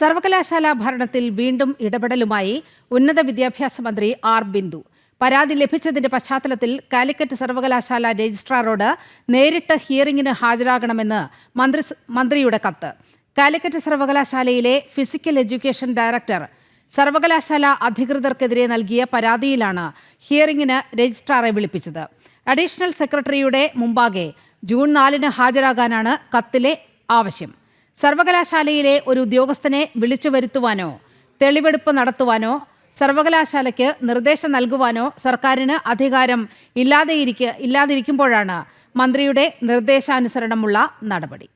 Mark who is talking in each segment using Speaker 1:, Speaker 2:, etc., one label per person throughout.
Speaker 1: സർവകലാശാല ഭരണത്തിൽ വീണ്ടും ഇടപെടലുമായി ഉന്നത വിദ്യാഭ്യാസ മന്ത്രി ആർ ബിന്ദു. പരാതി ലഭിച്ചതിന്റെ പശ്ചാത്തലത്തിൽ കാലിക്കറ്റ് സർവകലാശാല രജിസ്ട്രാറോട് നേരിട്ട് ഹിയറിംഗിന് ഹാജരാകണമെന്ന് മന്ത്രി മന്ത്രിയുടെ കത്ത്. കാലിക്കറ്റ് സർവകലാശാലയിലെ ഫിസിക്കൽ എഡ്യൂക്കേഷൻ ഡയറക്ടർ സർവകലാശാല അധികൃതർക്കെതിരെ നൽകിയ പരാതിയിലാണ് ഹിയറിംഗിന് രജിസ്ട്രാറെ വിളിപ്പിച്ചത്. അഡീഷണൽ സെക്രട്ടറിയുടെ മുമ്പാകെ ജൂൺ നാലിന് ഹാജരാകാനാണ് കത്തിലെ ആവശ്യം. സർവകലാശാലയിലെ ഒരു ഉദ്യോഗസ്ഥനെ വിളിച്ചു വരുത്തുവാനോ തെളിവെടുപ്പ് നടത്തുവാനോ സർവകലാശാലയ്ക്ക് നിർദ്ദേശം നൽകുവാനോ സർക്കാരിന് അധികാരം ഇല്ലാതെയിരിക്കെ ഇല്ലാതിരിക്കുമ്പോഴാണ് മന്ത്രിയുടെ നിർദ്ദേശാനുസരണമുള്ള നടപടി.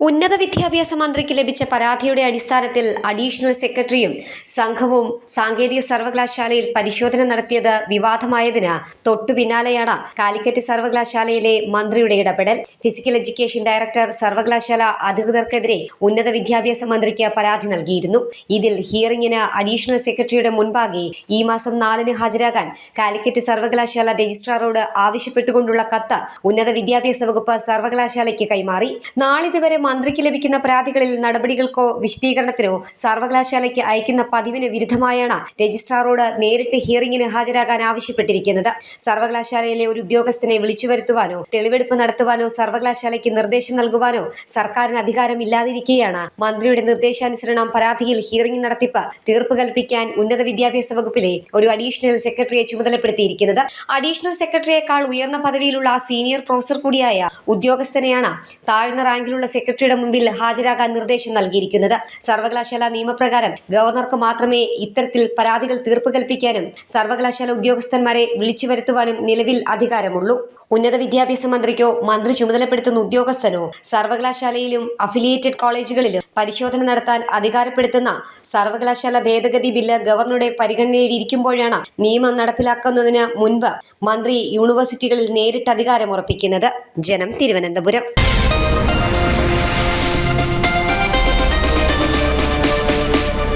Speaker 2: ഉന്നത വിദ്യാഭ്യാസ മന്ത്രിക്ക് ലഭിച്ച പരാതിയുടെ അടിസ്ഥാനത്തിൽ അഡീഷണൽ സെക്രട്ടറിയും സംഘവും സാങ്കേതിക സർവകലാശാലയിൽ പരിശോധന നടത്തിയത് വിവാദമായതിന് തൊട്ടു പിന്നാലെയാണ് കാലിക്കറ്റ് സർവകലാശാലയിലെ മന്ത്രിയുടെ ഇടപെടൽ. ഫിസിക്കൽ എഡ്യൂക്കേഷൻ ഡയറക്ടർ സർവകലാശാല അധികൃതർക്കെതിരെ ഉന്നത വിദ്യാഭ്യാസ മന്ത്രിക്ക് പരാതി നൽകിയിരുന്നു. ഇതിൽ ഹിയറിംഗിന് അഡീഷണൽ സെക്രട്ടറിയുടെ മുൻപാകെ ഈ മാസം നാലിന് ഹാജരാകാൻ കാലിക്കറ്റ് സർവകലാശാല രജിസ്ട്രാറോട് ആവശ്യപ്പെട്ടുകൊണ്ടുള്ള കത്ത് ഉന്നത വിദ്യാഭ്യാസ വകുപ്പ് സർവകലാശാലയ്ക്ക് കൈമാറി. നാളിതുവരെ മന്ത്രിക്ക് ലഭിക്കുന്ന പരാതികളിൽ നടപടികൾക്കോ വിശദീകരണത്തിനോ സർവകലാശാലയ്ക്ക് അയക്കുന്ന പതിവിന് വിരുദ്ധമായാണ് രജിസ്ട്രാറോട് നേരിട്ട് ഹിയറിംഗിന് ഹാജരാകാൻ ആവശ്യപ്പെട്ടിരിക്കുന്നത്. സർവകലാശാലയിലെ ഒരു ഉദ്യോഗസ്ഥനെ വിളിച്ചു വരുത്തുവാനോ തെളിവെടുപ്പ് നടത്തുവാനോ സർവകലാശാലയ്ക്ക് നിർദ്ദേശം നൽകുവാനോ സർക്കാരിന് അധികാരമില്ലാതിരിക്കെയാണ് മന്ത്രിയുടെ നിർദ്ദേശാനുസരണം പരാതിയിൽ ഹിയറിംഗ് നടത്തിപ്പ് തീർപ്പ് കൽപ്പിക്കാൻ ഉന്നത വിദ്യാഭ്യാസ വകുപ്പിലെ ഒരു അഡീഷണൽ സെക്രട്ടറിയെ ചുമതലപ്പെടുത്തിയിരിക്കുന്നത്. അഡീഷണൽ സെക്രട്ടറിയേക്കാൾ ഉയർന്ന പദവിയിലുള്ള സീനിയർ പ്രൊഫസർ കൂടിയായ ഉദ്യോഗസ്ഥനെയാണ് താഴ്ന്ന റാങ്കിലുള്ള സെക്രട്ടറിയുടെ മുമ്പിൽ ഹാജരാകാൻ നിർദ്ദേശം നൽകിയിരിക്കുന്നത്. സർവകലാശാല നിയമപ്രകാരം ഗവർണർക്ക് മാത്രമേ ഇത്തരത്തിൽ പരാതികൾ തീർപ്പ് കൽപ്പിക്കാനും സർവകലാശാല ഉദ്യോഗസ്ഥന്മാരെ വിളിച്ചു വരുത്തുവാനും നിലവിൽ അധികാരമുള്ളൂ. ഉന്നത വിദ്യാഭ്യാസ മന്ത്രിക്കോ മന്ത്രി ചുമതലപ്പെടുത്തുന്ന ഉദ്യോഗസ്ഥനോ സർവകലാശാലയിലും അഫിലിയേറ്റഡ് കോളേജുകളിലും പരിശോധന നടത്താൻ അധികാരപ്പെടുത്തുന്ന സർവകലാശാല ഭേദഗതി ബില്ല് ഗവർണറുടെ പരിഗണനയിലിരിക്കുമ്പോഴാണ് നിയമം നടപ്പിലാക്കുന്നതിന് മുൻപ് മന്ത്രി യൂണിവേഴ്സിറ്റികളിൽ നേരിട്ട് അധികാരമുറപ്പിക്കുന്നത്. ജനം തിരുവനന്തപുരം.